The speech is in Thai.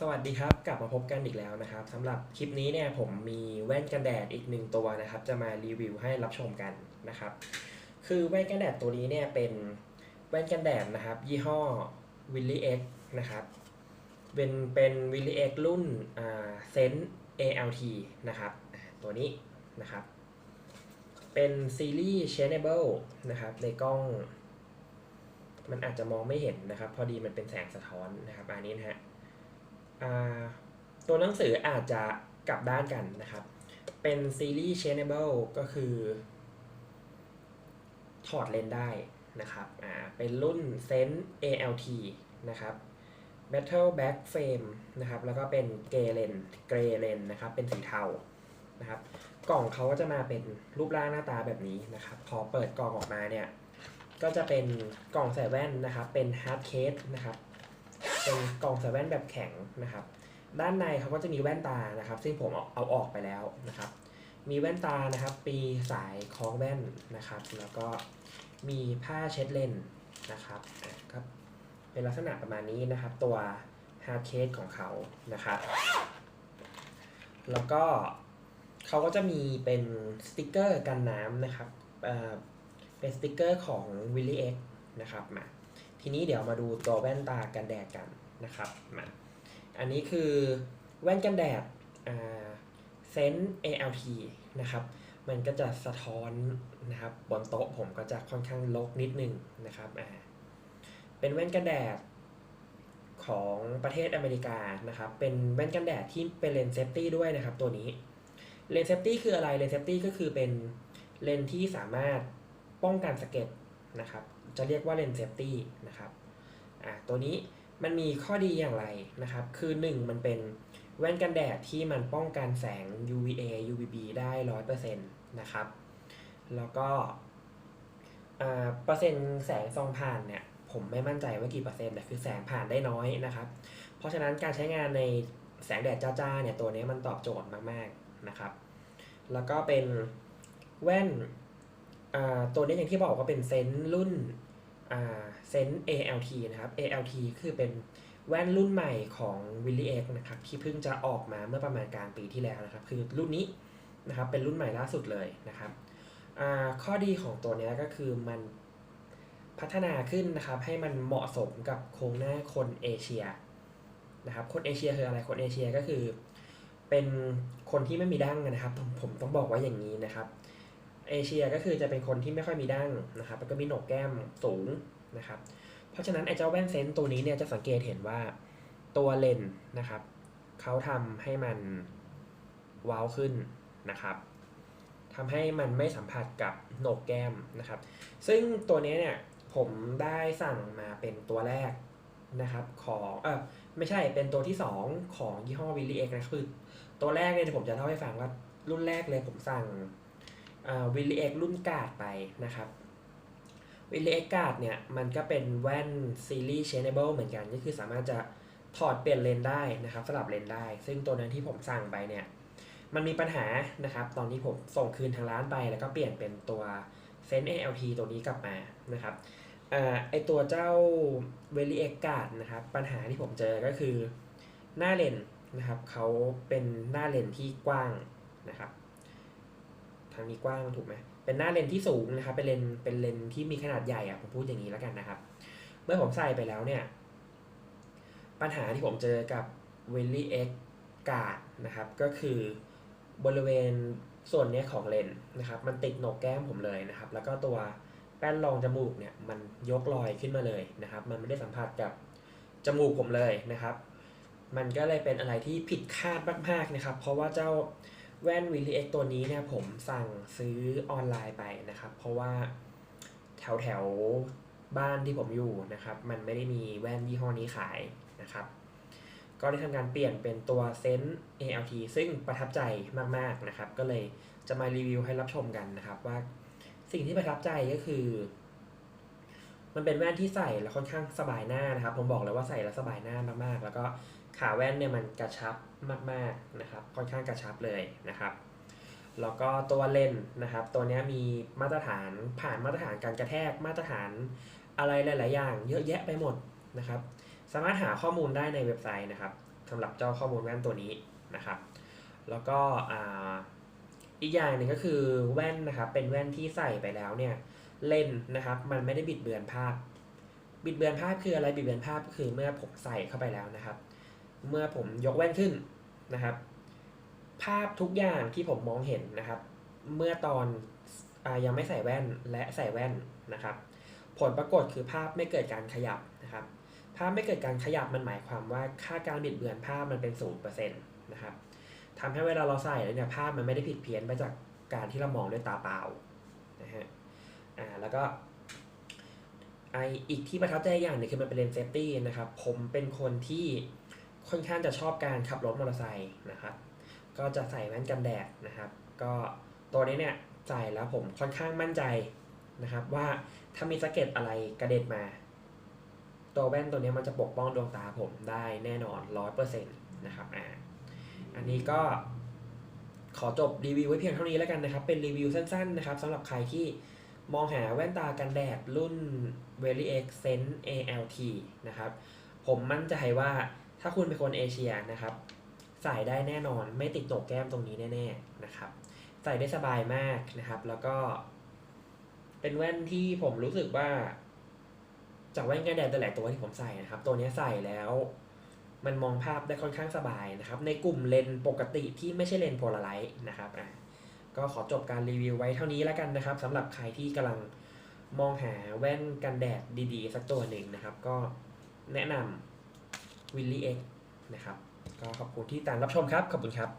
สวัสดีครับ กลับมาพบกันอีกแล้วนะครับสำหรับคลิปนี้เนี่ยผมมีแว่นกันแดดอีกหนึ่งตัวนะครับ จะมารีวิวให้รับชมกันนะครับ คือแว่นกันแดดตัวนี้เนี่ยเป็นแว่นกันแดดนะครับ ยี่ห้อ w i l l y X นะครับเป็นเป็น w i l l y X รุ่นอ่าเซน ALT นะครับตัวนี้นะครับ เป็นซีรีส์ Changeable นะครับในกล้อง มันอาจจะมองไม่เห็นนะครับ พอดีมันเป็นแสงสะท้อนนะครับอันนี้นะฮะ ตัวหนังสืออาจจะกลับด้านกันนะครับ เป็นซีรีส์ Changeable ก็คือ ถอดเลนได้นะครับอ่าเป็นรุ่น Sense ALT นะครับ Metal Back Frame นะครับ แล้วก็เป็นเกรเลนเกรเลนนะครับ เป็นสีเทานะครับ กล่องเขาก็จะมาเป็นรูปร่างหน้าตาแบบนี้นะครับ พอเปิดกล่องออกมาเนี่ย ก็จะเป็นกล่องใส่แว่นนะครับ เป็น hard case นะครับ เป็นกล่องใส่แว่นแบบแข็งนะครับ ด้านในเขาก็จะมีแว่นตานะครับ ซึ่งผมเอาออกไปแล้วนะครับ มีแว่นตานะครับ ปีสายคล้องแว่นนะครับ แล้วก็มีผ้าเช็ดเลนส์นะครับอะครับเป็นลักษณะประมาณนี้นะครับ ตัวฮาร์ดเคสของเขานะครับ แล้วก็เขาก็จะมีเป็นสติกเกอร์กันน้ำนะครับเเป็นสติกเกอร์ของ w i l l y X นะครับมา ทีนี้เดี๋ยวมาดูตัวแว่นตากันแดดกันนะครับมาอันนี้คือแว่นกันแดดเซน ALT นะครับ มันก็จะสะท้อนนะครับบนโต๊ะผมก็จะค่อนข้างลกนิดนึงนะครับอ่าเป็นแว่นกันแดดของประเทศอเมริกานะครับ เป็นแว่นกันแดดที่เป็นเลนส์เซฟตี้ด้วยนะครับตัวนี้ เลนส์เซฟตี้คืออะไร เลนส์เซฟตี้ก็คือเป็นเลนส์ที่สามารถป้องกันสะเก็ด นะครับ จะเรียกว่าเลนส์เซฟตี้นะครับอ่าตัวนี้มันมีข้อดีอย่างไรนะครับ คือ 1 มันเป็นแว่นกันแดดที่มันป้องกันแสง UVA UVB ได้ 100%นะครับ แล้วก็อ่าเปอร์เซ็นต์แสงส่องผ่านเนี่ย ผมไม่มั่นใจว่ากี่เปอร์เซ็นต์แต่คือแสงผ่านได้น้อยนะครับ เพราะฉะนั้นการใช้งานในแสงแดดจ้าๆเนี่ยตัวนี้มันตอบโจทย์มากๆนะครับ แล้วก็เป็นแว่น ตัวนี้อย่างที่บอกว่าเป็นเซนส์รุ่นเซนส์ ALT นะครับ ALT คือเป็นแว่นรุ่นใหม่ของ w i l l y X นะครับที่เพิ่งจะออกมาเมื่อประมาณกลางปีที่แล้วนะครับ คือรุ่นนี้นะครับเป็นรุ่นใหม่ล่าสุดเลยนะครับข้อดีของตัวนี้ก็คือมันพัฒนาขึ้นนะครับให้มันเหมาะสมกับโครงหน้าคนเอเชียนะครับคนเอเชียคืออะไรคนเอเชียก็คือ เป็นคนที่ไม่มีดั้งนะครับผมผมต้องบอกว่าอย่างนี้นะครับ เอเชียก็คือจะเป็นคนที่ไม่ค่อยมีดั้งนะครับแล้วก็มีหนกแก้มสูงนะครับ เพราะฉะนั้นไอ้เจ้าแว่นเซนส์ตัวนี้เนี่ยจะสังเกตเห็นว่าตัวเลนส์นะครับเขาทำให้มันว้าวขึ้นนะครับทำให้มันไม่สัมผัสกับโหนกแก้มนะครับ ซึ่งตัวนี้เนี่ยผมได้สั่งมาเป็นตัวแรกนะครับของเออไม่ใช่เป็นตัวที่สองของยี่ห้อวิลลี่เอ็กนะคือตัวแรกเนี่ยผมจะเล่าให้ฟังว่ารุ่นแรกเลยผมสั่ง วิลลี่เอ็กรุ่นกาดไปนะครับวิลลี่เอ็กกาดเนี่ยมันก็เป็นแว่นซีรีส์ Changeable เหมือนกันก็คือสามารถจะถอดเปลี่ยนเลนได้นะครับสลับเลนได้ ซึ่งตัวนั้นที่ผมสั่งไปเนี่ยมันมีปัญหานะครับตอนนี้ผมส่งคืนทางร้านไปแล้วก็เปลี่ยนเป็นตัวเซน ALT ตัวนี้กลับมานะครับอไอตัวเจ้าเวลีเอ็กกาดนะครับปัญหาที่ผมเจอก็คือหน้าเลนนะครับเขาเป็นหน้าเลนที่กว้างนะครับ ทางนี้กว้างถูกไหมเป็นหน้าเลนที่สูงนะครับ เป็นเลนเป็นเลนที่มีขนาดใหญ่อะผมพูดอย่างนี้แล้วกันนะครับ เมื่อผมใส่ไปแล้วเนี่ย ปัญหาที่ผมเจอกับ w i l l y X กาดนะครับ ก็คือบริเวณส่วนนี้ของเลนนะครับ มันติดโหนกแก้มผมเลยนะครับ แล้วก็ตัวแป้นรองจมูกเนี่ยมันยกลอยขึ้นมาเลยนะครับ มันไม่ได้สัมผัสกับจมูกผมเลยนะครับ มันก็เลยเป็นอะไรที่ผิดคาดมากๆนะครับ เพราะว่าเจ้า แว่น w i l l y X ตัวนี้เนี่ยผมสั่งซื้อออนไลน์ไปนะครับ เพราะว่าแถวแถวบ้านที่ผมอยู่นะครับ มันไม่ได้มีแว่นยี่ห้อนี้ขายนะครับ ก็ได้ทำการเปลี่ยนเป็นตัวเซน ALT ซึ่งประทับใจมากๆนะครับ ก็เลยจะมารีวิวให้รับชมกันนะครับ ว่าสิ่งที่ประทับใจก็คือ มันเป็นแว่นที่ใส่แล้วค่อนข้างสบายหน้านะครับ ผมบอกเลยว่าใส่แล้วสบายหน้ามากๆ แล้วก็ ขาแว่นเนี่ยมันกระชับมากๆนะครับ ค่อนข้างกระชับเลยนะครับ แล้วก็ตัวเลนนะครับ ตัวนี้มีมาตรฐานผ่านมาตรฐานการกระแทกมาตรฐานอะไรหลาย ๆ อย่าง เยอะแยะไปหมดนะครับ สามารถหาข้อมูลได้ในเว็บไซต์นะครับสำหรับเจ้าข้อมูลแว่นตัวนี้นะครับ แล้วก็ออีกอย่างหนึ่งก็คือแว่นนะครับ เป็นแว่นที่ใส่ไปแล้วเนี่ยเลนนะครับ มันไม่ได้บิดเบือนภาพ บิดเบือนภาพคืออะไรบิดเบือนภาพก็คือเมื่อผมใส่เข้าไปแล้วนะครับ เมื่อผมยกแว่นขึ้นนะครับ ภาพทุกอย่างที่ผมมองเห็นนะครับ เมื่อตอนอยังไม่ใส่แว่นและใส่แว่นนะครับ ผลปรากฏคือภาพไม่เกิดการขยับนะครับ ภาพไม่เกิดการขยับมันหมายความว่าค่าการบิดเบือนภาพมันเป็นศูนย์เปอร์เซ็นต์นะครับทำให้เวลาเราใส่แล้วเนี่ยภาพมันไม่ได้ผิดเพี้ยนไปจากการที่เรามองด้วยตาเปล่านะฮะอ่าแล้วก็ไออีกที่ประทับใจอย่างหนึงคือมันเป็นเลนส์เซฟตี้นะครับ ผมเป็นคนที่ ค่อนข้างจะชอบการขับรถมอเตอร์ไซค์นะครับ ก็จะใส่แว่นกันแดดนะครับ ก็ตัวนี้เนี่ยใส่แล้วผมค่อนข้างมั่นใจนะครับ ว่าถ้ามีสะเก็ดอะไรกระเด็นมา ตัวแว่นตัวนี้มันจะปกป้องดวงตาผมได้แน่นอนร้อยเปอร์เซ็นต์นะครับอ่าอันนี้ก็ขอจบรีวิวไว้เพียงเท่านี้แล้วกันนะครับ เป็นรีวิวสั้นๆนะครับสำหรับใครที่มองหาแว่นตากันแดดรุ่น v e r y X Sense ALT นะครับ ผมมั่นใจว่า ถ้าคุณเป็นคนเอเชียนะครับ ใส่ได้แน่นอนไม่ติดโหนกแก้มตรงนี้แน่ๆนะครับ ใส่ได้สบายมากนะครับ แล้วก็ เป็นแว่นที่ผมรู้สึกว่า จากแว่นกันแดดแต่หลายตัวที่ผมใส่นะครับ ตัวนี้ใส่แล้ว มันมองภาพได้ค่อนข้างสบายนะครับ ในกลุ่มเลนปกติที่ไม่ใช่เลนโพลาไรต์นะครับอะก็ขอจบการรีวิวไว้เท่านี้แล้วกันนะครับสำหรับใครที่กำลังมองหาแว่นกันแดดดีๆ สักตัวหนึ่งนะครับ ก็แนะนำ วิลลี่เอ็กนะครับก็ขอบคุณที่ติดตามรับชมครับ ขอบคุณครับ